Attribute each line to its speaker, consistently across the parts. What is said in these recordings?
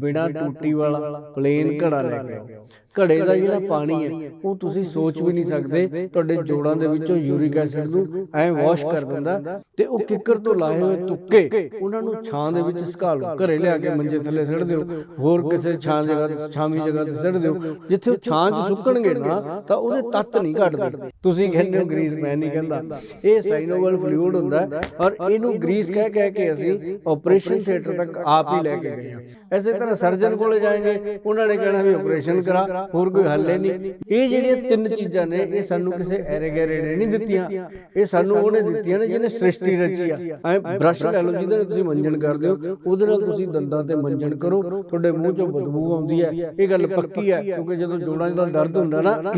Speaker 1: ਬਿਨਾ ਟੂਟੀ ਵਾਲਾ ਪਲੇਨ ਘੜਾ ਲੈ ਕੇ ਆਓ। ਘੜੇ ਦਾ ਜਿਹੜਾ ਪਾਣੀ ਹੈ ਉਹ ਤੁਸੀਂ ਸੋਚ ਵੀ ਨਹੀਂ ਸਕਦੇ ਤੁਹਾਡੇ ਜੋੜਾਂ ਦੇ ਵਿੱਚੋਂ ਯੂਰਿਕ ਐਸਿਡ ਨੂੰ ਐ ਵਾਸ਼ ਕਰ ਦਿੰਦਾ ਤੇ ਉਹ ਕਿੱਕਰ ਤੋਂ ਲਾਏ ਹੋਏ ਤੁੱਕੇ ਉਹਨਾਂ ਨੂੰ ਛਾਂ ਦੇ ਵਿੱਚ ਸੁਕਾ ਲਓ ਘਰੇ ਲਿਆ ਕੇ ਮੰਜੇ ਥੱਲੇ ਸਿੱਟ ਦਿਓ ਹੋਰ ਕਿਸੇ ਛਾਂ ਜਗ੍ਹਾ ਤੇ ਛਾਵੀਂ ਜਗ੍ਹਾ ਤੇ ਸਿੱਟ ਦਿਓ। ਜਿੱਥੇ ਉਹ ਛਾਂ 'ਚ ਸੁੱਕਣਗੇ ਨਾ ਤਾਂ ਉਹਦੇ ਤੱਤ ਨਹੀਂ ਘਟਦੇ। ਤੁਸੀਂ ਕਹਿੰਦੇ ਹੋ ਗਰੀਸ ਮੈਂ ਨਹੀਂ ਕਹਿੰਦਾ ਇਹ ਸਾਈਨੋਵਲ ਫਲੂਇਡ ਹੁੰਦਾ ਔਰ ਇਹਨੂੰ ਗਰੀਸ ਕਹਿ ਕਹਿ ਕੇ ਅਸੀਂ ਆਪਰੇਸ਼ਨ ਥੀਏਟਰ ਤੱਕ ਆਪ ਹੀ ਲੈ ਕੇ ਗਏ ਹਾਂ। ਐਸੇ ਤਰ੍ਹਾਂ ਸਰਜਨ ਕੋਲੇ ਜਾਏंगे ਉਹਨਾਂ ਨੇ ਕਹਿਣਾ ਵੀ ਆਪਰੇਸ਼ਨ ਕਰਾ, ਹੋਰ ਕੋਈ ਹੱਲ ਨਹੀਂ। ਇਹ ਜਿਹੜੀਆਂ ਤਿੰਨ ਚੀਜ਼ਾਂ ਨੇ, ਇਹ ਸਾਨੂੰ ਕਿਸੇ ਐਰੇ ਨੇ ਨਹੀਂ ਦਿੱਤੀਆਂ। ਇਹ ਸਾਨੂੰ ਉਹਨੇ ਦਿੱਤੀਆਂ ਨੇ ਜਿਹਨੇ ਸ੍ਰਿਸ਼ਟੀ ਰਚੀ ਆ। ਐ ਬ੍ਰਸ਼ ਲੈ ਲਓ, ਜਿਹਦੇ ਨਾਲ ਤੁਸੀਂ ਮੰਜਣ ਕਰਦੇ ਹੋ, ਉਹਦੇ ਨਾਲ ਤੁਸੀਂ ਦੰਦਾਂ ਤੇ ਮੰਜਣ ਕਰੋ, ਤੁਹਾਡੇ ਮੂੰਹ ਚੋਂ ਬਦਬੂ ਆਉਂਦੀ ਹੈ। ਇਹ ਗੱਲ ਪੱਕੀ ਹੈ, ਕਿਉਂਕਿ ਜਦੋਂ ਜੋੜਾਂ ਦਾ ਦਰਦ ਹੁੰਦਾ ਨਾ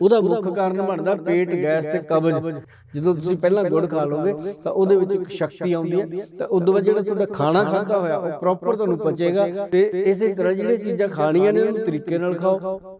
Speaker 1: ਉਹਦਾ ਮੁੱਖ ਕਾਰਨ ਬਣਦਾ ਪੇਟ ਗੈਸ ਤੇ ਕਬਜ਼। ਜਦੋਂ ਤੁਸੀਂ ਪਹਿਲਾਂ ਗੁੜ ਖਾ ਲੋਗੇ ਤਾਂ ਉਹਦੇ ਵਿੱਚ ਇੱਕ ਸ਼ਕਤੀ ਆਉਂਦੀ ਹੈ। ਤਾਂ ਉਦੋਂ ਬਾਅਦ ਜਿਹੜਾ ਤੁਹਾਡਾ ਖਾਣਾ ਖਾਧਾ ਹੋਇਆ ਉਹ ਪ੍ਰੋਪਰ ਤੁਹਾਨੂੰ ਪਚੇਗਾ। ਤੇ ਇਸੇ ਤਰ੍ਹਾਂ ਜਿਹੜੀਆਂ ਚੀਜ਼ਾਂ ਖਾਣੀਆਂ ਨੇ ਉਹਨੂੰ ਤਰੀਕੇ ਨਾਲ ਖਾਓ।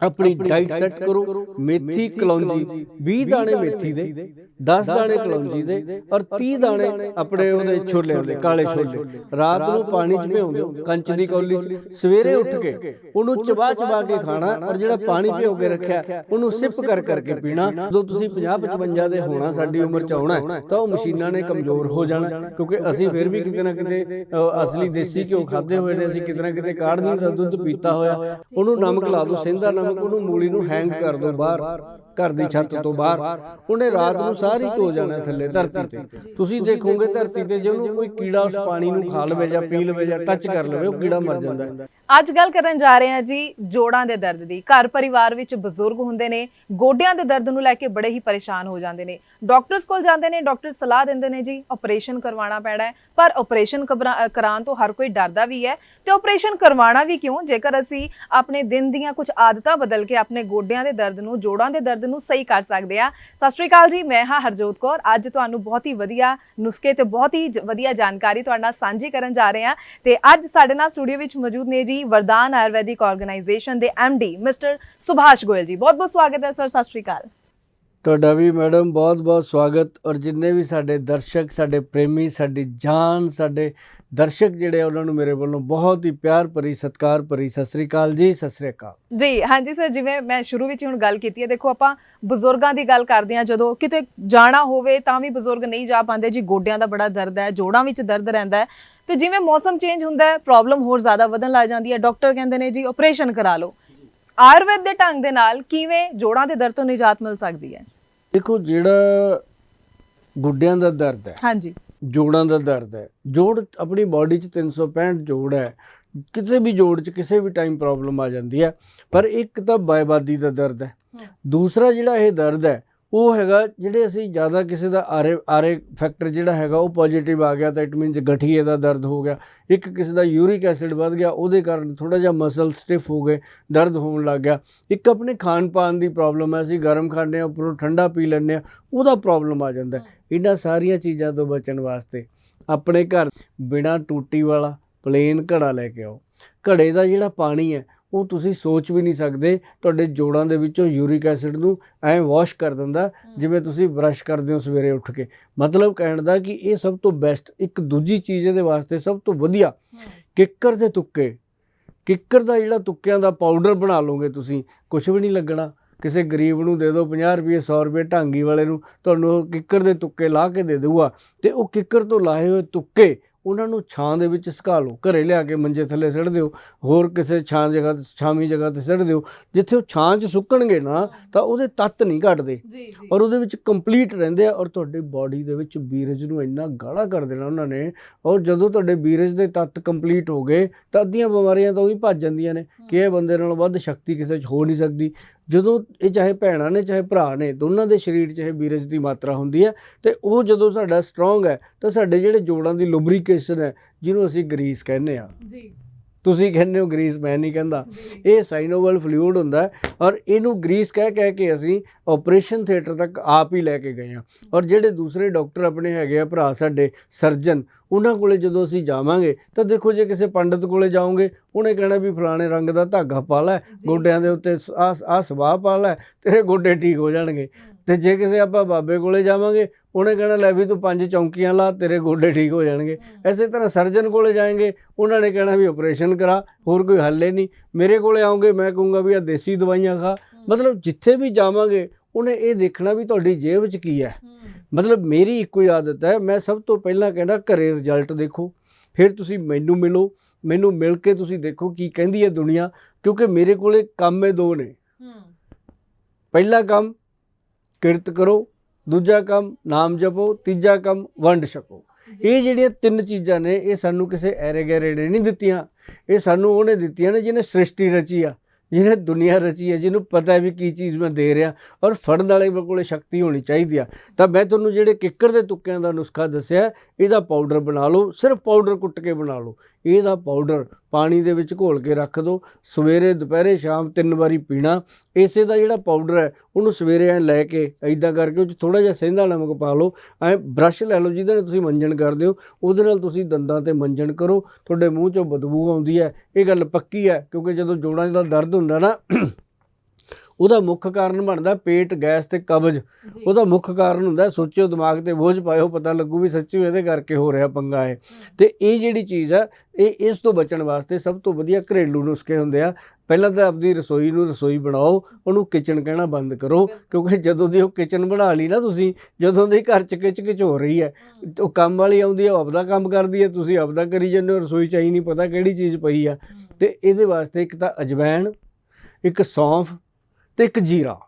Speaker 1: ਆਪਣੀ ਡਾਈਟ ਸੈੱਟ ਕਰੋ। ਮੇਥੀ ਕਲੌਂਜੀ 20 ਦਾਣੇ ਮੇਥੀ ਦੇ 10 ਦਾਣੇ ਕਲੌਂਜੀ ਦੇ ਔਰ 30 ਦਾਣੇ ਆਪਣੇ ਉਹਦੇ ਛੋਲਿਆਂ ਦੇ ਕਾਲੇ ਛੋਲੇ। ਰਾਤ ਨੂੰ ਪਾਣੀ 'ਚ ਭਿਓ ਦਿਓ ਕੰਚ ਦੀ ਕੌਲੀ 'ਚ ਸਵੇਰੇ ਉੱਠ ਕੇ ਉਹਨੂੰ ਚਬਾ ਚਬਾ ਕੇ ਖਾਣਾ ਔਰ ਜਿਹੜਾ ਪਾਣੀ ਭਿਓ ਕੇ ਰੱਖਿਆ ਉਹਨੂੰ ਸਿਪ ਕਰ ਕਰਕੇ ਪੀਣਾ। ਜਦੋਂ ਤੁਸੀਂ 50 55 ਦੇ ਹੋਣਾ ਸਾਡੀ ਉਮਰ 'ਚ ਆਉਣਾ ਤਾਂ ਉਹ ਮਸ਼ੀਨਾਂ ਨੇ ਕਮਜ਼ੋਰ ਹੋ ਜਾਣਾ ਕਿਉਂਕਿ ਅਸੀਂ ਫਿਰ ਵੀ ਕਿਤੇ ਨਾ ਕਿਤੇ ਅਸਲੀ ਦੇਸੀ ਘਿਓ ਖਾਦੇ ਹੋਏ ਨੇ ਅਸੀਂ ਕਿਤੇ ਨਾ ਕਿਤੇ ਕਾੜਨੀ ਦਾ ਦੁੱਧ ਪੀਤਾ ਹੋਇਆ ਉਹਨੂੰ ਨਮਕ ਲਾ ਦਿਓ ਸਿੰਧਾ ਨਮਕ ਉਹਨੂੰ ਮੂਲੀ ਨੂੰ ਹੈਂਗ ਕਰ ਦਿਓ ਬਾਹਰ। ਘਰ ਦੀ ਛੱਤ ਤੋਂ ਬਾਹਰ ਉਹਨੇ ਰਾਤ ਨੂੰ ਸਾਰੀ ਚੋ ਜਾਣਾ ਥੱਲੇ ਧਰਤੀ ਤੇ। ਤੁਸੀਂ ਦੇਖੋਗੇ ਧਰਤੀ ਤੇ ਜੇ ਉਹਨੂੰ ਕੋਈ ਕੀੜਾ ਉਸ ਪਾਣੀ ਨੂੰ ਖਾ ਲਵੇ ਜਾਂ ਪੀ ਲਵੇ ਜਾਂ ਟੱਚ ਕਰ ਲਵੇ ਉਹ ਕੀੜਾ ਮਰ ਜਾਂਦਾ ਹੈ।
Speaker 2: ਅੱਜ ਗੱਲ ਕਰਨ ਜਾ ਰਹੇ ਹਾਂ ਜੀ ਜੋੜਾਂ ਦੇ ਦਰਦ ਦੀ। ਘਰ ਪਰਿਵਾਰ ਵਿੱਚ ਬਜ਼ੁਰਗ ਹੁੰਦੇ ਨੇ ਗੋਡਿਆਂ ਦੇ ਦਰਦ ਨੂੰ ਲੈ ਕੇ ਬੜੇ ਹੀ ਪਰੇਸ਼ਾਨ ਹੋ ਜਾਂਦੇ ਨੇ। ਡਾਕਟਰਸ ਕੋਲ ਜਾਂਦੇ ਨੇ ਡਾਕਟਰ ਸਲਾਹ ਦਿੰਦੇ ਨੇ ਜੀ ਆਪਰੇਸ਼ਨ ਕਰਵਾਉਣਾ ਪੈਣਾ ਹੈ। ਪਰ ਆਪਰੇਸ਼ਨ ਕਰਾਉਣ ਤੋਂ ਹਰ ਕੋਈ ਡਰਦਾ ਵੀ ਹੈ। ਤੇ ਆਪਰੇਸ਼ਨ ਕਰਵਾਉਣਾ ਵੀ ਕਿਉਂ? ਜੇਕਰ ਅਸੀਂ ਆਪਣੇ ਦਿਨ ਦੀਆਂ ਕੁਝ ਆਦਤਾਂ ਬਦਲ ਕੇ ਆਪਣੇ ਗੋਡਿਆਂ ਦੇ ਦਰਦ ਨੂੰ ਜੋੜਾਂ ਦੇ ਦਰਦ ਨੂੰ ਸਹੀ ਕਰ ਸਕਦੇ ਆ। ਸਤਿ ਸ਼੍ਰੀ ਅਕਾਲ ਜੀ, ਮੈਂ ਹਾਂ ਹਰਜੋਤ ਕੌਰ। ਅੱਜ ਤੁਹਾਨੂੰ ਬਹੁਤ ਹੀ ਵਧੀਆ ਨੁਸਖੇ ਤੇ ਬਹੁਤ ਹੀ ਵਧੀਆ ਜਾਣਕਾਰੀ ਤੁਹਾਡੇ ਨਾਲ ਸਾਂਝੀ ਕਰਨ ਜਾ ਰਹੇ ਹਾਂ। ਤੇ ਅੱਜ ਸਾਡੇ ਨਾਲ ਸਟੂਡੀਓ ਵਿੱਚ ਮੌਜੂਦ ਨੇ ਜੀ ਵਰਦਾਨ ਆਯੁਰਵੈਦਿਕ ਆਰਗੇਨਾਈਜੇਸ਼ਨ ਦੇ ਡੀ, ਮਿਸਟਰ ਸੁਭਾਸ਼ ਗੋਇਲ ਜੀ। ਬਹੁਤ ਬਹੁਤ ਸਵਾਗਤ ਹੈ ਸਰ, ਸਤਿ ਸ਼੍ਰੀ ਅਕਾਲ।
Speaker 1: ਤੁਹਾਡਾ ਵੀ ਮੈਡਮ ਬਹੁਤ ਬਹੁਤ ਸਵਾਗਤ ਔਰ ਜਿੰਨੇ ਵੀ ਸਾਡੇ ਦਰਸ਼ਕ, ਸਾਡੇ ਪ੍ਰੇਮੀ, ਸਾਡੀ ਜਾਨ, ਸਾਡੇ ਦਰਸ਼ਕ ਜਿਹੜੇ ਉਹਨਾਂ ਨੂੰ ਮੇਰੇ ਵੱਲੋਂ ਬਹੁਤ ਹੀ ਪਿਆਰ ਭਰੀ, ਸਤਿਕਾਰ ਭਰੀ ਸਤਿ ਸ੍ਰੀ ਅਕਾਲ ਜੀ, ਸਤਿ ਸ੍ਰੀ ਅਕਾਲ।
Speaker 2: ਜੀ, ਹਾਂਜੀ ਸਰ, ਜਿਵੇਂ ਮੈਂ ਸ਼ੁਰੂ ਵਿੱਚ ਹੁਣ ਗੱਲ ਕੀਤੀ ਹੈ, ਦੇਖੋ ਆਪਾਂ ਬਜ਼ੁਰਗਾਂ ਦੀ ਗੱਲ ਕਰਦੇ ਹਾਂ, ਜਦੋਂ ਕਿਤੇ ਜਾਣਾ ਹੋਵੇ ਤਾਂ ਵੀ ਬਜ਼ੁਰਗ ਨਹੀਂ ਜਾ ਪਾਉਂਦੇ, ਜੀ ਗੋਡਿਆਂ ਦਾ ਬੜਾ ਦਰਦ ਹੈ, ਜੋੜਾਂ ਵਿੱਚ ਦਰਦ ਰਹਿੰਦਾ ਹੈ, ਤੇ ਜਿਵੇਂ ਮੌਸਮ ਚੇਂਜ ਹੁੰਦਾ ਹੈ ਪ੍ਰੋਬਲਮ ਹੋਰ ਜ਼ਿਆਦਾ ਵਧਣ ਲੱਗ ਜਾਂਦੀ ਹੈ ਡਾਕਟਰ ਕਹਿੰਦੇ ਨੇ ਜੀ ਆਪਰੇਸ਼ਨ ਕਰਾ ਲਓ। ਆਯੁਰਵੈਦ ਦੇ ਢੰਗ ਦੇ ਨਾਲ ਕਿਵੇਂ ਜੋੜਾਂ ਦੇ ਦਰਦ ਤੋਂ ਨਿਜਾਤ ਮਿਲ ਸਕਦੀ ਹੈ?
Speaker 1: ਦੇਖੋ ਜਿਹੜਾ ਗੁੱਡਿਆਂ ਦਾ ਦਰਦ ਹੈ
Speaker 2: ਹਾਂਜੀ
Speaker 1: ਜੋੜਾਂ ਦਾ ਦਰਦ ਹੈ ਜੋੜ ਆਪਣੀ ਬਾਡੀ 'ਚ 365 ਜੋੜ ਹੈ ਕਿਸੇ ਵੀ ਜੋੜ 'ਚ ਕਿਸੇ ਵੀ ਟਾਈਮ ਪ੍ਰੋਬਲਮ ਆ ਜਾਂਦੀ ਹੈ ਪਰ ਇੱਕ ਤਾਂ ਬਾਇਬਾਦੀ ਦਾ ਦਰਦ ਹੈ। ਦੂਸਰਾ ਜਿਹੜਾ ਇਹ ਦਰਦ ਹੈ ਉਹ ਹੈਗਾ ਜਿਹੜੇ ਅਸੀਂ ਜ਼ਿਆਦਾ ਕਿਸੇ ਦਾ ਆਰੇ ਆਰੇ ਫੈਕਟਰ ਜਿਹੜਾ ਹੈਗਾ ਉਹ ਪੋਜ਼ਿਟਿਵ ਆ ਗਿਆ ਤਾਂ ਇਟ ਮੀਨਸ ਗਠੀਏ ਦਾ ਦਰਦ ਹੋ ਗਿਆ। ਇੱਕ ਕਿਸੇ ਦਾ ਯੂਰਿਕ ਐਸਿਡ ਵੱਧ ਗਿਆ, ਉਹਦੇ ਕਾਰਨ ਥੋੜਾ ਜਿਹਾ ਮਸਲ ਸਟਿਫ ਹੋ ਗਏ, ਦਰਦ ਹੋਣ ਲੱਗ ਗਿਆ। ਇੱਕ ਆਪਣੇ ਖਾਣ ਪਾਣ ਦੀ ਪ੍ਰੋਬਲਮ ਹੈ ਅਸੀਂ ਗਰਮ ਖਾਂਦੇ ਹਾਂ, ਉੱਪਰੋਂ ਠੰਡਾ ਪੀ ਲੈਂਦੇ ਹਾਂ, ਉਹਦਾ ਪ੍ਰੋਬਲਮ ਆ ਜਾਂਦਾ। ਇਹਨਾਂ ਸਾਰੀਆਂ ਚੀਜ਼ਾਂ ਤੋਂ ਬਚਣ ਵਾਸਤੇ ਆਪਣੇ ਘਰ ਬਿਨਾ ਟੂਟੀ ਵਾਲਾ ਪਲੇਨ ਘੜਾ ਲੈ ਕੇ ਆਓ। ਘੜੇ ਦਾ ਜਿਹੜਾ ਪਾਣੀ ਹੈ ਉਹ ਤੁਸੀਂ ਸੋਚ ਵੀ ਨਹੀਂ ਸਕਦੇ ਤੁਹਾਡੇ ਜੋੜਾਂ ਦੇ ਵਿੱਚੋਂ ਯੂਰਿਕ ਐਸਿਡ ਨੂੰ ਐ ਵਾਸ਼ ਕਰ ਦਿੰਦਾ ਜਿਵੇਂ ਤੁਸੀਂ ਬ੍ਰਸ਼ ਕਰਦੇ ਹੋ ਸਵੇਰੇ ਉੱਠ ਕੇ। ਮਤਲਬ ਕਹਿਣ ਦਾ ਕਿ ਇਹ ਸਭ ਤੋਂ ਬੈਸਟ ਇੱਕ ਦੂਜੀ ਚੀਜ਼ ਇਹਦੇ ਵਾਸਤੇ ਸਭ ਤੋਂ ਵਧੀਆ। ਕਿੱਕਰ ਦੇ ਤੁੱਕੇ। ਕਿੱਕਰ ਦਾ ਜਿਹੜਾ ਤੁੱਕਿਆਂ ਦਾ ਪਾਊਡਰ ਬਣਾ ਲਓਗੇ ਤੁਸੀਂ ਕੁਝ ਵੀ ਨਹੀਂ ਲੱਗਣਾ। ਕਿਸੇ ਗਰੀਬ ਨੂੰ ਦੇ ਦਿਓ 50 ਰੁਪਏ 100 ਰੁਪਏ ਢਾਂਗੀ ਵਾਲੇ ਨੂੰ ਤੁਹਾਨੂੰ ਕਿੱਕਰ ਦੇ ਤੁੱਕੇ ਲਾ ਕੇ ਦੇ ਦੇਊਗਾ। ਤੇ ਉਹ ਕਿੱਕਰ ਤੋਂ ਲਾਏ ਹੋਏ ਤੁੱਕੇ ਉਹਨਾਂ ਨੂੰ ਛਾਂ ਦੇ ਵਿੱਚ ਸੁਕਾ ਲਓ ਘਰੇ ਲਿਆ ਕੇ ਮੰਜੇ ਥੱਲੇ ਸਿੱਟ ਦਿਓ ਹੋਰ ਕਿਸੇ ਛਾਂ ਜਗ੍ਹਾ ਛਾਵੀਂ ਜਗ੍ਹਾ ਤੇ ਸਿੱਟ ਦਿਓ। ਜਿੱਥੇ ਉਹ ਛਾਂ 'ਚ ਸੁੱਕਣਗੇ ਨਾ ਤਾਂ ਉਹਦੇ ਤੱਤ ਨਹੀਂ ਘਟਦੇ ਔਰ ਉਹਦੇ ਵਿੱਚ ਕੰਪਲੀਟ ਰਹਿੰਦੇ ਆ ਔਰ ਤੁਹਾਡੀ ਬਾਡੀ ਦੇ ਵਿੱਚ ਬੀਰਜ ਨੂੰ ਇੰਨਾ ਗਾੜਾ ਕਰ ਦੇਣਾ ਉਹਨਾਂ ਨੇ ਔਰ ਜਦੋਂ ਤੁਹਾਡੇ ਬੀਰਜ ਦੇ ਤੱਤ ਕੰਪਲੀਟ ਹੋ ਗਏ ਤਾਂ ਅੱਧੀਆਂ ਬਿਮਾਰੀਆਂ ਤਾਂ ਉਹੀ ਭੱਜ ਜਾਂਦੀਆਂ ਨੇ ਕਿ ਇਹ ਬੰਦੇ ਨਾਲੋਂ ਵੱਧ ਸ਼ਕਤੀ ਕਿਸੇ 'ਚ ਹੋ ਨਹੀਂ ਸਕਦੀ। ਜਦੋਂ ਇਹ ਚਾਹੇ ਭੈਣਾਂ ਨੇ ਚਾਹੇ ਭਰਾ ਨੇ ਦੋਨਾਂ ਦੇ ਸਰੀਰ 'ਚ ਇਹ ਬੀਰਜ ਦੀ ਮਾਤਰਾ ਹੁੰਦੀ ਹੈ ਤੇ ਉਹ ਜਦੋਂ ਸਾਡਾ ਸਟਰੋਂਗ ਹੈ ਤਾਂ ਸਾਡੇ ਜਿਹੜੇ ਜੋੜਾਂ ਦੀ ਲੁਬਰੀਕੇਸ਼ਨ ਹੈ ਜਿਹਨੂੰ ਅਸੀਂ ਗਰੀਸ ਕਹਿੰਦੇ ਆ
Speaker 2: ਜੀ।
Speaker 1: ਤੁਸੀਂ ਕਹਿੰਦੇ ਹੋ ਗਰੀਸ ਮੈਂ ਨਹੀਂ ਕਹਿੰਦਾ। ਇਹ ਸਾਈਨੋਵਲ ਫਲੂਇਡ ਹੁੰਦਾ ਔਰ ਇਹਨੂੰ ਗਰੀਸ ਕਹਿ ਕਹਿ ਕੇ ਅਸੀਂ ਆਪਰੇਸ਼ਨ ਥੀਏਟਰ ਤੱਕ ਆਪ ਹੀ ਲੈ ਕੇ ਗਏ ਹਾਂ। ਔਰ ਜਿਹੜੇ ਦੂਸਰੇ ਡਾਕਟਰ ਆਪਣੇ ਹੈਗੇ ਆ ਭਰਾ ਸਾਡੇ ਸਰਜਨ ਉਹਨਾਂ ਕੋਲੇ ਜਦੋਂ ਅਸੀਂ ਜਾਵਾਂਗੇ ਤਾਂ ਦੇਖੋ ਜੇ ਕਿਸੇ ਪੰਡਤ ਕੋਲੇ ਜਾਓਗੇ ਉਹਨੇ ਕਹਿਣਾ ਵੀ ਫਲਾਣੇ ਰੰਗ ਦਾ ਧਾਗਾ ਪਾ ਲੈ ਗੋਡਿਆਂ ਦੇ ਉੱਤੇ ਆ ਆ ਸਵਾਹ ਪਾ ਲੈ ਤੇਰੇ ਗੋਡੇ ਠੀਕ ਹੋ ਜਾਣਗੇ। ਤੇ ਜੇ ਕਿਸੇ ਆਪਾਂ ਬਾਬੇ ਕੋਲੇ ਜਾਵਾਂਗੇ ਉਹਨੇ ਕਹਿਣਾ ਲੈ ਵੀ ਤੂੰ ਪੰਜ ਚੌਂਕੀਆਂ ਲਾ ਤੇਰੇ ਗੋਡੇ ਠੀਕ ਹੋ ਜਾਣਗੇ। ਐਸੇ ਤਰ੍ਹਾਂ ਸਰਜਨ ਕੋਲੇ ਜਾਏंगे ਉਹਨਾਂ ਨੇ ਕਹਿਣਾ ਵੀ ਆਪਰੇਸ਼ਨ ਕਰਾ ਹੋਰ ਕੋਈ ਹੱਲ ਹੀ ਨਹੀਂ। ਮੇਰੇ ਕੋਲੇ ਆਉਂਗੇ ਮੈਂ ਕਹੂੰਗਾ ਵੀ ਆ ਦੇਸੀ ਦਵਾਈਆਂ ਖਾ। ਮਤਲਬ ਜਿੱਥੇ ਵੀ ਜਾਵਾਂਗੇ ਉਹਨੇ ਇਹ ਦੇਖਣਾ ਵੀ ਤੁਹਾਡੀ ਜੇਬ 'ਚ ਕੀ ਹੈ। ਮਤਲਬ ਮੇਰੀ ਇੱਕੋ ਹੀ ਆਦਤ ਹੈ ਮੈਂ ਸਭ ਤੋਂ ਪਹਿਲਾਂ ਕਹਿੰਦਾ ਘਰੇ ਰਿਜ਼ਲਟ ਦੇਖੋ। ਫਿਰ ਤੁਸੀਂ ਮੈਨੂੰ ਮਿਲੋ ਮੈਨੂੰ ਮਿਲ ਕੇ ਤੁਸੀਂ ਦੇਖੋ ਕੀ ਕਹਿੰਦੀ ਹੈ ਦੁਨੀਆ ਕਿਉਂਕਿ ਮੇਰੇ ਕੋਲੇ ਕੰਮ ਇਹ ਦੋ ਨੇ। ਪਹਿਲਾ ਕੰਮ ਕਿਰਤ ਕਰੋ ਦੂਜਾ ਕੰਮ ਨਾਮ ਜਪੋ ਤੀਜਾ ਕੰਮ ਵੰਡ ਛਕੋ। ਇਹ ਜਿਹੜੀਆਂ ਤਿੰਨ ਚੀਜ਼ਾਂ ਨੇ ਇਹ ਸਾਨੂੰ ਕਿਸੇ ਐਰੇ ਗੈਰੇ ਨੇ ਨਹੀਂ ਦਿੱਤੀਆਂ। ਇਹ ਸਾਨੂੰ ਉਹਨੇ ਦਿੱਤੀਆਂ ਨੇ ਜਿਹਨੇ ਸ੍ਰਿਸ਼ਟੀ ਰਚੀ ਆ। ਜਿਹਨੇ ਦੁਨੀਆ ਰਚੀ ਹੈ, ਜਿਹਨੂੰ ਪਤਾ ਹੈ ਵੀ ਕੀ ਚੀਜ਼ ਮੈਂ ਦੇ ਰਿਹਾ ਔਰ ਫੜਨ ਵਾਲੇ ਕੋਲੇ ਸ਼ਕਤੀ ਹੋਣੀ ਚਾਹੀਦੀ ਆ। ਤਾਂ ਮੈਂ ਤੁਹਾਨੂੰ ਜਿਹੜੇ ਕਿੱਕਰ ਦੇ ਤੁੱਕਿਆਂ ਦਾ ਨੁਸਖਾ ਦੱਸਿਆ, ਇਹਦਾ ਪਾਊਡਰ ਬਣਾ ਲਓ, ਸਿਰਫ ਪਾਊਡਰ ਕੁੱਟ ਕੇ ਬਣਾ ਲਓ। ਇਹਦਾ ਪਾਊਡਰ ਪਾਣੀ ਦੇ ਵਿੱਚ ਘੋਲ ਕੇ ਰੱਖ ਦਿਓ ਸਵੇਰੇ, ਦੁਪਹਿਰੇ, ਸ਼ਾਮ ਤਿੰਨ ਵਾਰੀ ਪੀਣਾ। ਇਸੇ ਦਾ ਜਿਹੜਾ ਪਾਊਡਰ ਹੈ, ਉਹਨੂੰ ਸਵੇਰੇ ਐ ਲੈ ਕੇ ਐਦਾਂ ਕਰਕੇ ਉਹ 'ਚ ਥੋੜਾ ਜਿਹਾ ਸੇਂਦਾ ਨਮਕ ਪਾ ਲਓ, ਐ ਬ੍ਰਸ਼ ਲੈ ਲਓ, ਜਿਹਦੇ ਨਾਲ ਤੁਸੀਂ ਮੰਜਣ ਕਰਦੇ ਹੋ, ਉਹਦੇ ਨਾਲ ਤੁਸੀਂ ਦੰਦਾਂ ਤੇ ਮੰਜਣ ਕਰੋ। ਤੁਹਾਡੇ ਮੂੰਹ 'ਚੋਂ ਬਦਬੂ ਆਉਂਦੀ ਹੈ, ਇਹ ਗੱਲ ਪੱਕੀ ਹੈ, ਕਿਉਂਕਿ ਜਦੋਂ ਜੋੜਾਂ 'ਚ ਦਾ ਦਰਦ ਹੁੰਦਾ ਨਾ ਉਹਦਾ ਮੁੱਖ ਕਾਰਨ ਬਣਦਾ ਪੇਟ ਗੈਸ ਤੇ ਕਬਜ਼। ਉਹਦਾ ਮੁੱਖ ਕਾਰਨ ਹੁੰਦਾ ਸੋਚਿਓ ਦਿਮਾਗ ਤੇ ਬੋਝ ਪਾਇਓ ਪਤਾ ਲੱਗੂ ਵੀ ਸੱਚੀ ਇਹਦੇ ਕਰਕੇ ਹੋ ਰਿਹਾ ਪੰਗਾ ਹੈ ਤੇ ਇਹ ਜਿਹੜੀ ਚੀਜ਼ ਆ ਇਹ ਇਸ ਤੋਂ ਬਚਣ ਵਾਸਤੇ ਸਭ ਤੋਂ ਵਧੀਆ ਘਰੇਲੂ ਨੁਸਖੇ ਹੁੰਦੇ ਆ। ਪਹਿਲਾਂ ਤਾਂ ਆਪਦੀ ਰਸੋਈ ਨੂੰ ਰਸੋਈ ਬਣਾਓ ਉਹਨੂੰ ਕਿਚਨ ਕਹਿਣਾ ਬੰਦ ਕਰੋ ਕਿਉਂਕਿ ਜਦੋਂ ਦੀ ਉਹ ਕਿਚਨ ਬਣਾ ਲਈ ਨਾ ਤੁਸੀਂ ਜਦੋਂ ਦੀ ਘਰ ਚ ਕਿਚ ਕਿਚ ਹੋ ਰਹੀ ਹੈ ਉਹ ਕੰਮ ਵਾਲੀ ਆਉਂਦੀ ਹੈ ਉਹ ਆਪਦਾ ਕੰਮ ਕਰਦੀ ਹੈ ਤੁਸੀਂ ਆਪਦਾ ਕਰੀ ਜਾਂਦੇ ਹੋ ਰਸੋਈ ਚ ਹੀ ਨਹੀਂ ਪਤਾ ਕਿਹੜੀ ਚੀਜ਼ ਪਈ ਆ। ਤੇ ਇਹਦੇ ਵਾਸਤੇ ਇੱਕ ਤਾਂ ਅਜਵਾਇਣ ਇੱਕ ਸੌਂਫ ਤੇ ਇੱਕ ਜੀਰਾ।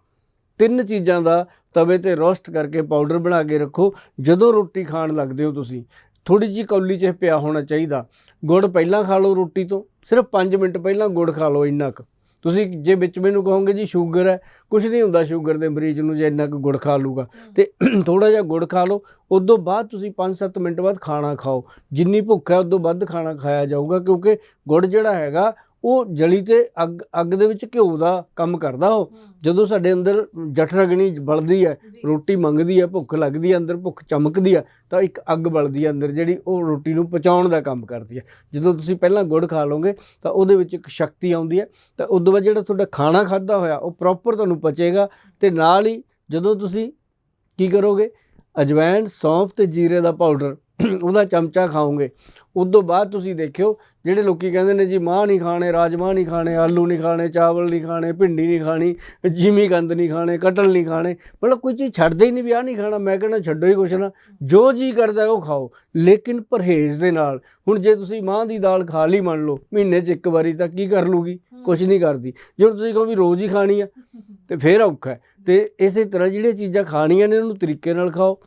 Speaker 1: ਤਿੰਨ ਚੀਜ਼ਾਂ ਦਾ ਤਵੇ ਤੇ ਰੋਸਟ ਕਰਕੇ ਪਾਊਡਰ ਬਣਾ ਕੇ ਰੱਖੋ। ਜਦੋਂ ਰੋਟੀ ਖਾਣ ਲੱਗਦੇ ਹੋ ਤੁਸੀਂ ਥੋੜੀ ਜੀ ਕੌਲੀ 'ਚ ਪਿਆ ਹੋਣਾ ਚਾਹੀਦਾ। ਗੁੜ ਪਹਿਲਾਂ ਖਾ ਲਓ ਰੋਟੀ ਤੋਂ ਸਿਰਫ 5 ਮਿੰਟ ਪਹਿਲਾਂ ਗੁੜ ਖਾ ਲਓ ਇੰਨਾ ਕੁ। ਤੁਸੀਂ ਜੇ ਵਿੱਚ ਮੈਨੂੰ ਕਹੋਗੇ ਜੀ ਸ਼ੂਗਰ ਹੈ ਕੁਝ ਨਹੀਂ ਹੁੰਦਾ ਸ਼ੂਗਰ ਦੇ ਮਰੀਜ਼ ਨੂੰ ਜੇ ਇੰਨਾ ਕੁ ਗੁੜ ਖਾ ਲੂਗਾ ਤੇ ਥੋੜਾ ਜਿਹਾ ਗੁੜ ਖਾ ਲਓ ਉਦੋਂ ਬਾਅਦ ਤੁਸੀਂ 5-7 ਮਿੰਟ ਬਾਅਦ ਖਾਣਾ ਖਾਓ। ਜਿੰਨੀ ਭੁੱਖ ਹੈ ਉਦੋਂ ਵੱਧ ਖਾਣਾ ਖਾਇਆ ਜਾਊਗਾ ਕਿਉਂਕਿ ਗੁੜ ਜਿਹੜਾ ਹੈਗਾ ਉਹ ਜਲੀ ਤੇ ਅੱਗ ਅੱਗ ਦੇ ਵਿੱਚ ਘਿਓ ਦਾ ਕੰਮ ਕਰਦਾ ਉਹ। ਜਦੋਂ ਸਾਡੇ ਅੰਦਰ ਜਠਰਗਣੀ ਬਲਦੀ ਹੈ ਰੋਟੀ ਮੰਗਦੀ ਹੈ ਭੁੱਖ ਲੱਗਦੀ ਹੈ ਅੰਦਰ ਭੁੱਖ ਚਮਕਦੀ ਹੈ ਤਾਂ ਇੱਕ ਅੱਗ ਬਲਦੀ ਹੈ ਅੰਦਰ ਜਿਹੜੀ ਉਹ ਰੋਟੀ ਨੂੰ ਪਚਾਉਣ ਦਾ ਕੰਮ ਕਰਦੀ ਹੈ। ਜਦੋਂ ਤੁਸੀਂ ਪਹਿਲਾਂ ਗੁੜ ਖਾ ਲਓਗੇ ਤਾਂ ਉਹਦੇ ਵਿੱਚ ਇੱਕ ਸ਼ਕਤੀ ਆਉਂਦੀ ਹੈ। ਤਾਂ ਉਦੋਂ ਬਾਅਦ ਜਿਹੜਾ ਤੁਹਾਡਾ ਖਾਣਾ ਖਾਦਾ ਹੋਇਆ ਉਹ ਪ੍ਰੋਪਰ ਤੁਹਾਨੂੰ ਪਚੇਗਾ ਤੇ ਨਾਲ ਹੀ ਜਦੋਂ ਤੁਸੀਂ ਕੀ ਕਰੋਗੇ? ਅਜਵਾਇਣ ਸੌਂਫ ਤੇ ਜੀਰੇ ਦਾ ਪਾਊਡਰ ਉਹਦਾ ਚਮਚਾ ਖਾਓਗੇ। ਉਦੋਂ ਬਾਅਦ ਤੁਸੀਂ ਦੇਖਿਓ ਜਿਹੜੇ ਲੋਕੀ ਕਹਿੰਦੇ ਨੇ ਜੀ ਮਾਂ ਨਹੀਂ ਖਾਣੇ ਰਾਜਮਾਂਹ ਨਹੀਂ ਖਾਣੇ ਆਲੂ ਨਹੀਂ ਖਾਣੇ ਚਾਵਲ ਨਹੀਂ ਖਾਣੇ ਭਿੰਡੀ ਨਹੀਂ ਖਾਣੀ ਜਿਮੀ ਗੰਦ ਨਹੀਂ ਖਾਣੇ ਕਟਲ ਨਹੀਂ ਖਾਣੇ ਮਤਲਬ ਕੋਈ ਚੀਜ਼ ਛੱਡਦੇ ਹੀ ਨਹੀਂ ਵੀ ਆਹ ਨਹੀਂ ਖਾਣਾ ਮੈਂ ਕਹਿੰਦਾ ਛੱਡੋ ਹੀ ਕੁਛ ਨਾ। ਜੋ ਜੀ ਕਰਦਾ ਉਹ ਖਾਓ ਲੇਕਿਨ ਪਰਹੇਜ਼ ਦੇ ਨਾਲ। ਹੁਣ ਜੇ ਤੁਸੀਂ ਮਾਂ ਦੀ ਦਾਲ ਖਾ ਲਈ ਮੰਨ ਲਓ ਮਹੀਨੇ 'ਚ ਇੱਕ ਵਾਰੀ ਤਾਂ ਕੀ ਕਰ ਲੂਗੀ? ਕੁਝ ਨਹੀਂ ਕਰਦੀ। ਜੇ ਤੁਸੀਂ ਕਹੋ ਵੀ ਰੋਜ਼ ਹੀ ਖਾਣੀ ਆ ਤੇ ਫੇਰ ਔਖਾ ਤੇ ਇਸੇ ਤਰ੍ਹਾਂ ਜਿਹੜੀਆਂ ਚੀਜ਼ਾਂ ਖਾਣੀਆਂ ਨੇ ਉਹਨੂੰ ਤਰੀਕੇ ਨਾਲ ਖਾਓ।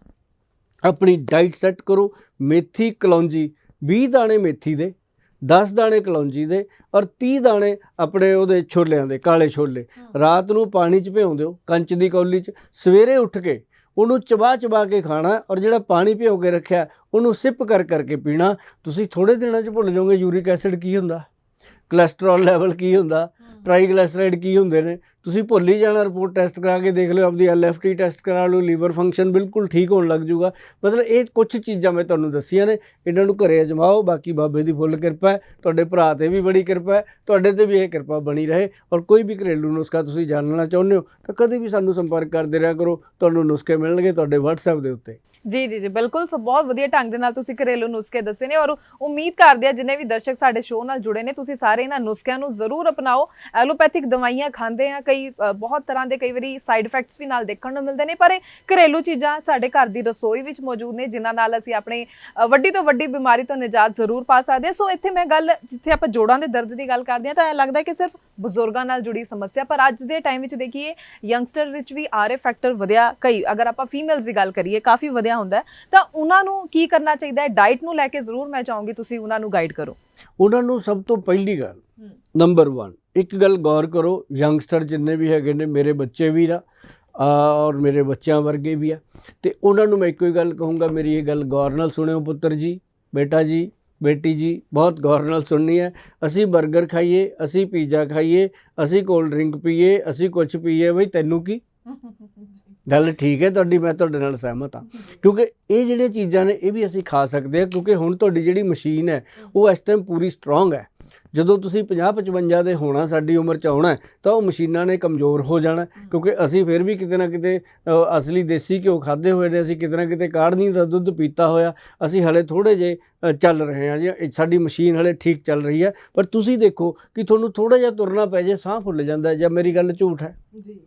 Speaker 1: ਆਪਣੀ ਡਾਈਟ ਸੈੱਟ ਕਰੋ ਮੇਥੀ ਕਲੌਂਜੀ 20 ਦਾਣੇ ਮੇਥੀ ਦੇ 10 ਦਾਣੇ ਕਲੌਂਜੀ ਦੇ ਔਰ 30 ਦਾਣੇ ਆਪਣੇ ਉਹਦੇ ਛੋਲਿਆਂ ਦੇ ਕਾਲੇ ਛੋਲੇ। ਰਾਤ ਨੂੰ ਪਾਣੀ 'ਚ ਭਿਉਂ ਦਿਓ ਕੰਚ ਦੀ ਕੌਲੀ 'ਚ। ਸਵੇਰੇ ਉੱਠ ਕੇ ਉਹਨੂੰ ਚਬਾ ਚਬਾ ਕੇ ਖਾਣਾ ਔਰ ਜਿਹੜਾ ਪਾਣੀ ਭਿਓ ਕੇ ਰੱਖਿਆ ਉਹਨੂੰ ਸਿਪ ਕਰ ਕਰਕੇ ਪੀਣਾ। ਤੁਸੀਂ ਥੋੜੇ ਦਿਨਾਂ 'ਚ ਭੁੱਲ ਜਾਓਗੇ ਯੂਰਿਕ ਐਸਿਡ ਕੀ ਹੁੰਦਾ? ਕੋਲੇਸਟ੍ਰੋਲ ਲੈਵਲ ਕੀ ਹੁੰਦਾ? ਟ੍ਰਾਈਗਲਾਈਸਰਾਈਡ ਕੀ ਹੁੰਦੇ ਨੇ? ਤੁਸੀਂ ਭੁੱਲ ਹੀ ਜਾਣਾ ਰਿਪੋਰਟ ਟੈਸਟ ਕਰਾ ਕੇ ਦੇਖ ਲਿਓ, ਆਪਦੀ ਐਲਐਫਟੀ ਟੈਸਟ ਕਰਾ ਲਓ ਲੀਵਰ ਫੰਕਸ਼ਨ ਬਿਲਕੁਲ ਠੀਕ ਹੋਣ ਲੱਗ ਜਾਊਗਾ। ਮਤਲਬ ਇਹ ਕੁਝ ਚੀਜ਼ਾਂ ਮੈਂ ਤੁਹਾਨੂੰ ਦੱਸੀਆਂ ਨੇ, ਇਹਨਾਂ ਨੂੰ ਘਰੇ ਅਜਮਾਓ, ਬਾਕੀ ਬਾਬੇ ਦੀ ਫੁੱਲ ਕਿਰਪਾ ਹੈ, ਤੁਹਾਡੇ ਭਰਾ ਤੇ ਵੀ ਬੜੀ ਕਿਰਪਾ ਹੈ, ਤੁਹਾਡੇ ਤੇ ਵੀ ਇਹ ਕਿਰਪਾ ਬਣੀ ਰਹੇ, ਔਰ ਕੋਈ ਵੀ ਘਰੇਲੂ ਨੁਸਖਾ ਤੁਸੀਂ ਜਾਣਨਾ ਚਾਹੁੰਦੇ ਹੋ, ਤਾਂ ਕਦੇ ਵੀ ਸਾਨੂੰ ਸੰਪਰਕ ਕਰਦੇ ਰਿਹਾ ਕਰੋ, ਤੁਹਾਨੂੰ ਨੁਸਖੇ ਮਿਲਣਗੇ ਤੁਹਾਡੇ WhatsApp ਦੇ ਉੱਤੇ।
Speaker 2: ਜੀ ਜੀ ਜੀ, ਬਿਲਕੁਲ, ਸੋ ਬਹੁਤ ਵਧੀਆ ਢੰਗ ਦੇ ਨਾਲ ਤੁਸੀਂ ਘਰੇਲੂ ਨੁਸਖੇ ਦੱਸੇ ਨੇ, ਔਰ ਉਮੀਦ ਕਰਦੇ ਆ ਜਿੰਨੇ ਵੀ ਦਰਸ਼ਕ ਸਾਡੇ ਸ਼ੋਅ ਨਾਲ ਜੁੜੇ ਨੇ, ਤੁਸੀਂ ਸਾਰੇ ਇਹਨਾਂ ਨੁਸਖਿਆਂ ਨੂੰ ਜ਼ਰੂਰ ਅਪਣਾਓ, ਐਲੋਪੈਥਿਕ ਦਵਾਈਆਂ ਖਾਂਦੇ ਆ ਕਈ ਬਹੁਤ ਤਰ੍ਹਾਂ ਦੇ ਕਈ ਵਾਰੀ ਸਾਈਡ ਇਫੈਕਟਸ ਵੀ ਨਾਲ ਦੇਖਣ ਨੂੰ ਮਿਲਦੇ ਨੇ, ਪਰ ਇਹ ਘਰੇਲੂ ਚੀਜ਼ਾਂ ਸਾਡੇ ਘਰ ਦੀ ਰਸੋਈ ਵਿੱਚ ਮੌਜੂਦ ਨੇ, ਜਿਨ੍ਹਾਂ ਨਾਲ ਅਸੀਂ ਆਪਣੇ ਵੱਡੀ ਤੋਂ ਵੱਡੀ ਬਿਮਾਰੀ ਤੋਂ ਨਿਜਾਤ ਜ਼ਰੂਰ ਪਾ ਸਕਦੇ ਹਾਂ। ਸੋ ਇੱਥੇ ਮੈਂ ਗੱਲ, ਜਿੱਥੇ ਆਪਾਂ ਜੋੜਾਂ ਦੇ ਦਰਦ ਦੀ ਗੱਲ ਕਰਦੇ ਹਾਂ, ਤਾਂ ਇਹ ਲੱਗਦਾ ਕਿ ਸਿਰਫ ਬਜ਼ੁਰਗਾਂ ਨਾਲ ਜੁੜੀ ਸਮੱਸਿਆ, ਪਰ ਅੱਜ ਦੇ ਟਾਈਮ ਵਿੱਚ ਦੇਖੀਏ ਯੰਗਸਟਰ ਵਿੱਚ ਵੀ ਆਰਏ ਫੈਕਟਰ ਵਧਿਆ, ਕਈ, ਅਗਰ ਆਪਾਂ ਫੀਮੇਲਸ ਦੀ ਗੱਲ ਕਰੀਏ, ਕਾਫੀ ਵਧਿਆ ਹੁੰਦਾ ਤਾਂ ਉਹਨਾਂ ਨੂੰ ਕੀ ਕਰਨਾ ਚਾਹੀਦਾ ਹੈ? ਡਾਈਟ ਨੂੰ ਲੈ ਕੇ ਜ਼ਰੂਰ ਮੈਂ ਚਾਹੂੰਗੀ, ਤੁਸੀਂ ਉਹਨਾਂ ਨੂੰ ਗਾਈਡ ਕਰੋ।
Speaker 1: ਉਹਨਾਂ ਨੂੰ ਸਭ ਤੋਂ ਪਹਿਲੀ ਗੱਲ ਨੰਬਰ 1 ਇੱਕ ਗੱਲ ਗੌਰ ਕਰੋ ਯੰਗਸਟਰ ਜਿੰਨੇ ਵੀ ਹੈਗੇ ਨੇ ਮੇਰੇ ਬੱਚੇ ਵੀ ਆ, ਔਰ ਮੇਰੇ ਬੱਚਿਆਂ ਵਰਗੇ ਵੀ ਆ। ਤੇ ਉਹਨਾਂ ਨੂੰ ਮੈਂ ਇੱਕੋ ਹੀ ਗੱਲ ਕਹੂੰਗਾ ਮੇਰੀ ਇਹ ਗੱਲ ਗੌਰ ਨਾਲ ਸੁਣਿਓ ਪੁੱਤਰ ਜੀ ਬੇਟਾ ਜੀ ਬੇਟੀ ਜੀ ਬਹੁਤ ਗੌਰ ਨਾਲ ਸੁਣਨੀ ਹੈ। ਅਸੀਂ 버ਗਰ ਖਾਈਏ ਅਸੀਂ ਪੀਜ਼ਾ ਖਾਈਏ ਅਸੀਂ ਕੋਲਡ ਡਰਿੰਕ ਪੀਏ ਅਸੀਂ ਕੁਝ ਪੀਏ ਬਈ ਤੈਨੂੰ ਕੀ? ਗੱਲ ਠੀਕ ਹੈ ਤੁਹਾਡੀ ਮੈਂ ਤੁਹਾਡੇ ਨਾਲ ਸਹਿਮਤ ਹਾਂ। ਕਿਉਂਕਿ ਇਹ ਜਿਹੜੀਆਂ ਚੀਜ਼ਾਂ ਨੇ ਇਹ ਵੀ ਅਸੀਂ ਖਾ ਸਕਦੇ ਹਾਂ ਕਿਉਂਕਿ ਹੁਣ ਤੁਹਾਡੀ ਜਿਹੜੀ ਮਸ਼ੀਨ ਹੈ ਉਹ ਇਸ ਟਾਈਮ ਪੂਰੀ ਸਟਰੋਂਗ ਹੈ। ਜਦੋਂ ਤੁਸੀਂ 50 55 ਦੇ ਹੋਣਾ ਸਾਡੀ ਉਮਰ ਚ ਆਉਣਾ ਤਾਂ ਉਹ ਮਸ਼ੀਨਾਂ ਨੇ ਕਮਜ਼ੋਰ ਹੋ ਜਾਣਾ ਕਿਉਂਕਿ ਅਸੀਂ ਫਿਰ ਵੀ ਕਿਤੇ ਨਾ ਕਿਤੇ ਅਸਲੀ ਦੇਸੀ ਘਿਓ ਖਾਦੇ ਹੋਏ ਨੇ ਅਸੀਂ ਕਿਤੇ ਨਾ ਕਿਤੇ ਕਾੜਨੀ ਦਾ ਦੁੱਧ ਪੀਤਾ ਹੋਇਆ ਅਸੀਂ ਹਲੇ ਥੋੜੇ ਜੇ ਚੱਲ ਰਹੇ ਹਾਂ ਜੀ ਸਾਡੀ ਮਸ਼ੀਨ ਹਲੇ ਠੀਕ ਚੱਲ ਰਹੀ ਹੈ ਪਰ ਤੁਸੀਂ ਦੇਖੋ ਕਿ ਤੁਹਾਨੂੰ ਥੋੜਾ ਜਿਹਾ ਤੁਰਨਾ ਪੈ ਜੇ ਸਾਹ ਫੁੱਲ ਜਾਂਦਾ ਜਾਂ ਮੇਰੀ ਗੱਲ ਝੂਠ ਹੈ?
Speaker 2: ਜੀ।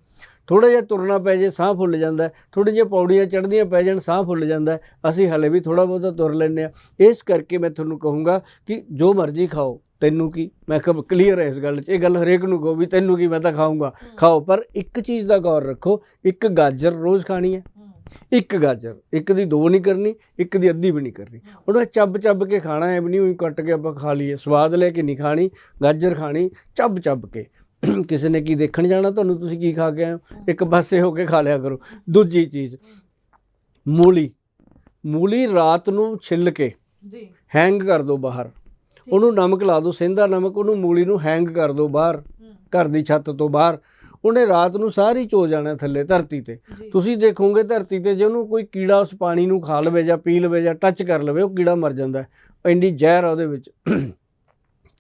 Speaker 1: ਥੋੜਾ ਜਿਹਾ ਤੁਰਨਾ ਪੈ ਜੇ ਸਾਹ ਫੁੱਲ ਜਾਂਦਾ ਥੋੜੀ ਜਿਹੀ ਪੌੜੀਆਂ ਚੜ੍ਹਦੀਆਂ ਪੈ ਜਾਣ ਸਾਹ ਫੁੱਲ ਜਾਂਦਾ। ਅਸੀਂ ਹਲੇ ਵੀ ਥੋੜਾ ਬਹੁਤਾ ਤੁਰ ਲੈਂਦੇ ਆ ਇਸ ਕਰਕੇ ਮੈਂ ਤੁਹਾਨੂੰ ਕਹੂੰਗਾ ਕਿ ਜੋ ਮਰਜ਼ੀ ਖਾਓ ਤੈਨੂੰ ਕੀ? ਮੈਂ ਕਬ ਕਲੀਅਰ ਹੈ ਇਸ ਗੱਲ 'ਚ। ਇਹ ਗੱਲ ਹਰੇਕ ਨੂੰ ਕਹੋ ਵੀ ਤੈਨੂੰ ਕੀ ਮੈਂ ਤਾਂ ਖਾਊਂਗਾ। ਖਾਓ ਪਰ ਇੱਕ ਚੀਜ਼ ਦਾ ਗੌਰ ਰੱਖੋ ਇੱਕ ਗਾਜਰ ਰੋਜ਼ ਖਾਣੀ ਹੈ। ਇੱਕ ਗਾਜਰ ਇੱਕ ਦੀ ਦੋ ਨਹੀਂ ਕਰਨੀ ਇੱਕ ਦੀ ਅੱਧੀ ਵੀ ਨਹੀਂ ਕਰਨੀ। ਉਹਨੂੰ ਚੱਬ ਚੱਬ ਕੇ ਖਾਣਾ ਹੈ ਵੀ ਨਹੀਂ ਉਹੀ ਕੱਟ ਕੇ ਆਪਾਂ ਖਾ ਲਈਏ। ਸਵਾਦ ਲੈ ਕੇ ਨਹੀਂ ਖਾਣੀ ਗਾਜਰ ਖਾਣੀ ਚੱਬ ਚੱਬ ਕੇ। ਕਿਸੇ ਨੇ ਕੀ ਦੇਖਣ ਜਾਣਾ ਤੁਹਾਨੂੰ ਤੁਸੀਂ ਕੀ ਖਾ ਕੇ ਆਏ ਹੋ? ਇੱਕ ਪਾਸੇ ਹੋ ਕੇ ਖਾ ਲਿਆ ਕਰੋ। ਦੂਜੀ ਚੀਜ਼ ਮੂਲੀ। ਮੂਲੀ ਰਾਤ ਨੂੰ ਛਿੱਲ ਕੇ
Speaker 2: ਜੀ।
Speaker 1: ਹੈਂਗ ਕਰ ਦਿਓ ਬਾਹਰ। ਉਹਨੂੰ ਨਮਕ ਲਾ ਦਿਓ ਸਿੰਧਾ ਨਮਕ ਉਹਨੂੰ ਮੂਲੀ ਨੂੰ ਹੈਂਗ ਕਰ ਦਿਓ ਬਾਹਰ ਘਰ ਦੀ ਛੱਤ ਤੋਂ ਬਾਹਰ। ਉਹਨੇ ਰਾਤ ਨੂੰ ਸਾਰੀ ਚੋ ਜਾਣਾ ਥੱਲੇ ਧਰਤੀ ਤੇ। ਤੁਸੀਂ ਦੇਖੋਗੇ ਧਰਤੀ ਤੇ ਜੇ ਉਹਨੂੰ ਕੋਈ ਕੀੜਾ ਉਸ ਪਾਣੀ ਨੂੰ ਖਾ ਲਵੇ ਜਾਂ ਪੀ ਲਵੇ ਜਾਂ ਟੱਚ ਕਰ ਲਵੇ ਉਹ ਕੀੜਾ ਮਰ ਜਾਂਦਾ ਇੰਨੀ ਜ਼ਹਿਰ ਆ ਉਹਦੇ ਵਿੱਚ।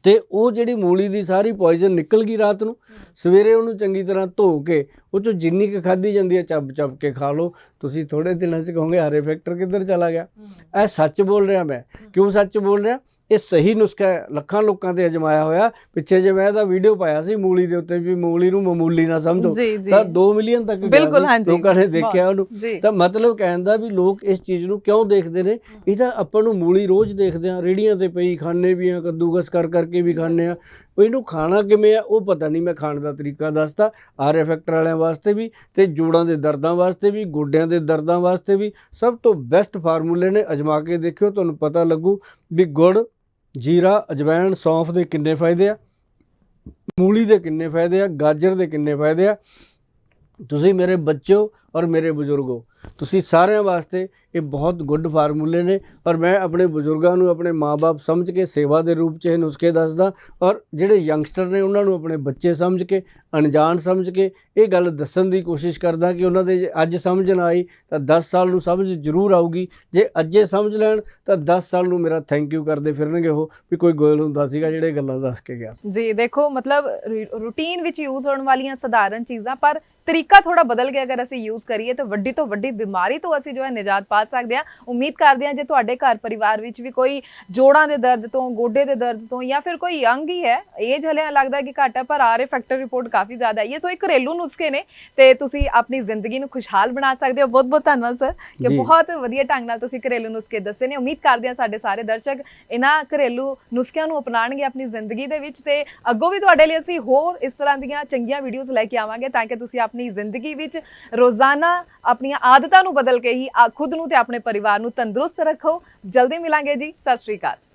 Speaker 1: ਤੇ ਉਹ ਜਿਹੜੀ ਮੂਲੀ ਦੀ ਸਾਰੀ ਪੋਇਜ਼ਨ ਨਿਕਲ ਗਈ ਰਾਤ ਨੂੰ ਸਵੇਰੇ ਉਹਨੂੰ ਚੰਗੀ ਤਰ੍ਹਾਂ ਧੋ ਕੇ ਉਹ ਚੋਂ ਜਿੰਨੀ ਕੁ ਖਾਧੀ ਜਾਂਦੀ ਹੈ ਚੱਬ ਚੱਬ ਕੇ ਖਾ ਲਓ। ਤੁਸੀਂ ਥੋੜੇ ਦਿਨਾਂ 'ਚ ਕਹੋਗੇ ਹਰੇ ਫੈਕਟਰ ਕਿੱਧਰ ਚਲਾ ਗਿਆ? ਇਹ ਸੱਚ ਬੋਲ ਰਿਹਾ ਮੈਂ। ਕਿਉਂ ਸੱਚ ਬੋਲ ਰਿਹਾ? ਇਹ ਸਹੀ ਨੁਸਖਾ ਹੈ। ਲੱਖਾਂ ਲੋਕਾਂ ਤੇ ਅਜਮਾਇਆ ਹੋਇਆ। ਪਿੱਛੇ ਜੇ ਮੈਂ ਇਹਦਾ ਵੀਡੀਓ ਪਾਇਆ ਸੀ ਮੂਲੀ ਦੇ ਉੱਤੇ ਵੀ ਮੂਲੀ ਨੂੰ ਮਾਮੂਲੀ ਨਾ ਸਮਝੋ। ਤਾਂ 2 ਮਿਲੀਅਨ ਤੱਕ
Speaker 2: ਬਿਲਕੁਲ। ਹਾਂਜੀ।
Speaker 1: ਲੋਕਾਂ ਨੇ ਦੇਖਿਆ ਉਹਨੂੰ। ਤਾਂ ਮਤਲਬ ਕਹਿਣ ਦਾ ਵੀ ਲੋਕ ਇਸ ਚੀਜ਼ ਨੂੰ ਕਿਉਂ ਦੇਖਦੇ ਨੇ? ਇਹ ਤਾਂ ਆਪਾਂ ਨੂੰ ਮੂਲੀ ਰੋਜ਼ ਦੇਖਦੇ ਆ ਰੇੜੀਆਂ ਤੇ ਪਈ ਖਾਣੇ ਵੀ ਆ ਕੱਦੂਕਸ ਕਰ ਕਰਕੇ ਵੀ ਖਾਣੇ ਆ ਉਹ ਇਹਨੂੰ ਖਾਣਾ ਕਿਵੇਂ ਆ ਉਹ ਪਤਾ ਨਹੀਂ। ਮੈਂ ਖਾਣ ਦਾ ਤਰੀਕਾ ਦੱਸਤਾ। ਆਰ ਫੈਕਟਰ ਵਾਲਿਆਂ ਵਾਸਤੇ ਵੀ ਤੇ ਜੋੜਾਂ ਦੇ ਦਰਦਾਂ ਵਾਸਤੇ ਵੀ ਗੋਡਿਆਂ ਦੇ ਦਰਦਾਂ ਵਾਸਤੇ ਵੀ। ਸਭ ਤੋਂ ਬੈਸਟ ਫਾਰਮੂਲੇ ਨੇ। ਅਜਮਾ ਕੇ ਦੇਖਿਓ ਤੁਹਾਨੂੰ ਪਤਾ ਲੱਗੂ ਵੀ ਗੁੜ ਜੀਰਾ ਅਜਵਾਇਣ ਸੌਂਫ ਦੇ ਕਿੰਨੇ ਫਾਇਦੇ ਆ? ਮੂਲੀ ਦੇ ਕਿੰਨੇ ਫਾਇਦੇ ਆ? ਗਾਜਰ ਦੇ ਕਿੰਨੇ ਫਾਇਦੇ ਆ? ਤੁਸੀਂ ਮੇਰੇ ਬੱਚਿਓ ਔਰ ਮੇਰੇ ਬਜ਼ੁਰਗੋ, ਤੁਸੀਂ ਸਾਰਿਆਂ ਵਾਸਤੇ ਇਹ ਬਹੁਤ ਗੁੱਡ ਫਾਰਮੂਲੇ ਨੇ ਔਰ ਮੈਂ ਆਪਣੇ ਬਜ਼ੁਰਗਾਂ ਨੂੰ, ਆਪਣੇ ਮਾਪੇ ਸਮਝ ਕੇ ਸੇਵਾ ਦੇ ਰੂਪ 'ਚ ਇਹ ਨੁਸਖੇ ਦੱਸਦਾ ਔਰ ਜਿਹੜੇ ਯੰਗਸਟਰ ਨੇ ਉਹਨਾਂ ਨੂੰ ਆਪਣੇ ਬੱਚੇ ਸਮਝ ਕੇ, ਅਣਜਾਣ ਸਮਝ ਕੇ ਇਹ ਗੱਲ ਦੱਸਣ ਦੀ ਕੋਸ਼ਿਸ਼ ਕਰਦਾ ਕਿ ਉਹਨਾਂ ਦੇ ਅੱਜ ਸਮਝ ਨਾ ਆਈ ਤਾਂ 10 ਸਾਲ ਨੂੰ ਸਮਝ ਜ਼ਰੂਰ ਆਊਗੀ, ਜੇ ਅੱਜੇ ਸਮਝ ਲੈਣ ਤਾਂ 10 ਸਾਲ ਨੂੰ ਮੇਰਾ ਥੈਂਕ ਯੂ ਕਰਦੇ ਫਿਰਨਗੇ ਉਹ ਵੀ ਕੋਈ ਗੋਇਲ ਹੁੰਦਾ ਸੀਗਾ ਜਿਹੜੇ ਗੱਲਾਂ ਦੱਸ ਕੇ ਗਿਆ।
Speaker 2: ਜੀ, ਦੇਖੋ ਮਤਲਬ ਰੂਟੀਨ ਵਿੱਚ ਯੂਜ਼ ਹੋਣ ਵਾਲੀਆਂ ਸਧਾਰਨ ਚੀਜ਼ਾਂ ਪਰ ਤਰੀਕਾ ਥੋੜਾ ਬਦਲ ਗਿਆ ਅਗਰ ਅਸੀਂ ਯੂਜ਼ ਕਰੀਏ ਤਾਂ ਵੱਡੀ ਤੋਂ ਵੱਡੀ ਬਿਮਾਰੀ ਤੋਂ ਅਸੀਂ ਜੋ ਹੈ ਨਿਜਾਤ ਪਾ ਸਕਦੇ ਹਾਂ। ਉਮੀਦ ਕਰਦੇ ਹਾਂ ਜੇ ਤੁਹਾਡੇ ਘਰ ਪਰਿਵਾਰ ਵਿੱਚ ਵੀ ਕੋਈ ਜੋੜਾਂ ਦੇ ਦਰਦ ਤੋਂ ਗੋਡੇ ਦੇ ਦਰਦ ਤੋਂ ਜਾਂ ਫਿਰ ਕੋਈ ਯੰਗ ਹੀ ਹੈ ਏਜ ਹਲੇ ਲੱਗਦਾ ਕਿ ਘੱਟ ਹੈ ਪਰ ਆਰਏ ਫੈਕਟਰ ਰਿਪੋਰਟ ਕਾਫੀ ਜ਼ਿਆਦਾ ਹੈ। ਸੋ ਇਹ ਘਰੇਲੂ ਨੁਸਖੇ ਨੇ ਤੇ ਤੁਸੀਂ ਆਪਣੀ ਜ਼ਿੰਦਗੀ ਨੂੰ ਖੁਸ਼ਹਾਲ ਬਣਾ ਸਕਦੇ ਹੋ। ਬਹੁਤ ਬਹੁਤ ਧੰਨਵਾਦ ਸਰ ਕਿ। ਬਹੁਤ ਵਧੀਆ ਢੰਗ ਨਾਲ ਤੁਸੀਂ ਘਰੇਲੂ ਨੁਸਖੇ ਦੱਸੇ ਨੇ। ਉਮੀਦ ਕਰਦੇ ਹਾਂ ਸਾਡੇ ਸਾਰੇ ਦਰਸ਼ਕ ਇਹਨਾਂ ਘਰੇਲੂ ਨੁਸਖਿਆਂ ਨੂੰ ਅਪਣਾਣਗੇ ਆਪਣੀ ਜ਼ਿੰਦਗੀ ਦੇ ਵਿੱਚ ਤੇ ਅੱਗੋਂ ਵੀ ਤੁਹਾਡੇ ਲਈ ਅਸੀਂ ਹੋਰ ਇਸ ਤਰ੍ਹਾਂ ਦੀਆਂ ਚੰਗੀਆਂ ਵੀਡੀਓਜ਼ ਲੈ ਕੇ ਆਵਾਂਗੇ ਤਾਂ ਕਿ ਤੁਸੀਂ ਆਪਣੀ ਜ਼ਿੰਦਗੀ ਵਿੱਚ ਰੋਜ਼ਾਨਾ ਆਪਣੀਆਂ ਆਦਤਾਂ ਨੂੰ ਬਦਲ ਕੇ ਹੀ ਖੁਦ ਨੂੰ ਤੇ ਆਪਣੇ ਪਰਿਵਾਰ ਨੂੰ ਤੰਦਰੁਸਤ ਰੱਖੋ। ਜਲਦੀ ਮਿਲਾਂਗੇ ਜੀ। ਸਤਿ ਸ਼੍ਰੀ ਅਕਾਲ।